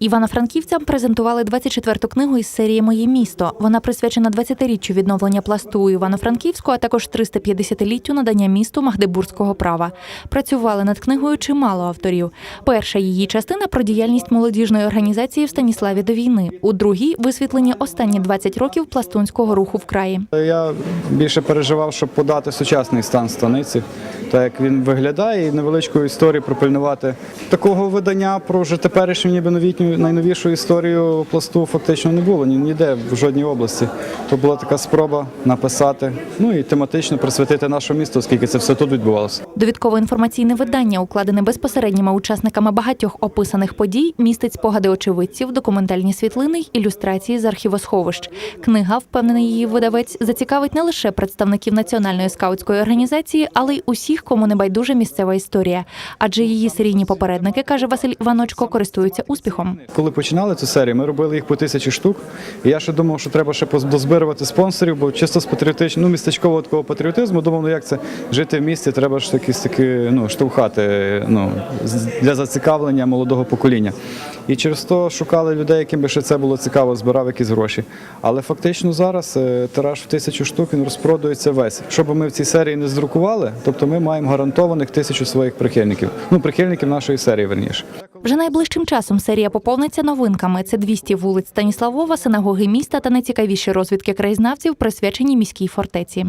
Івано-франківцям презентували 24-ту книгу із серії Моє місто. Вона присвячена 20-річчю відновлення пласту у Івано-Франківську, а також 350-літтю надання місту магдебурзького права. Працювали над книгою чимало авторів. Перша її частина про діяльність молодіжної організації в Станіславі до війни. У другій висвітлені останні 20 років пластунського руху в краї. Я більше переживав, щоб подати сучасний стан станиці, так як він виглядає, і невеличку історію пропильнувати. Такого видання про вже теперішню, ніби новітню найновішу історію пласту фактично не було ні- ніде в жодній області. То була така спроба написати, ну і тематично присвятити наше місто, оскільки це все тут відбувалося. Довідково-інформаційне видання, укладене безпосередніми учасниками багатьох описаних подій, містить спогади очевидців, документальні світлини й ілюстрації з архівосховищ. Книга, впевнений її видавець, зацікавить не лише представників національної скаутської організації, але й усіх, кому не байдужа місцева історія. Адже її серійні попередники, каже Василь Іваночко, користуються успіхом. Коли починали цю серію, ми робили їх по тисячі штук. Я ще думав, що треба ще дозбирувати спонсорів, бо чисто з патріотичного, ну, містечкового такого патріотизму, думав, ну як це жити в місті, треба ж якісь такі ну, штовхати ну, для зацікавлення молодого покоління. І через то шукали людей, яким би ще це було цікаво, збирав якісь гроші. Але фактично зараз е, тираж в тисячу штук він розпродується весь. Що би ми в цій серії не здрукували, тобто ми маємо гарантованих тисячу своїх прихильників. Ну, прихильників нашої серії, верніше. Вже найближчим часом серія поповниться новинками. Це 200 вулиць Станіславова, синагоги міста та найцікавіші розвідки краєзнавців, присвячені міській фортеці.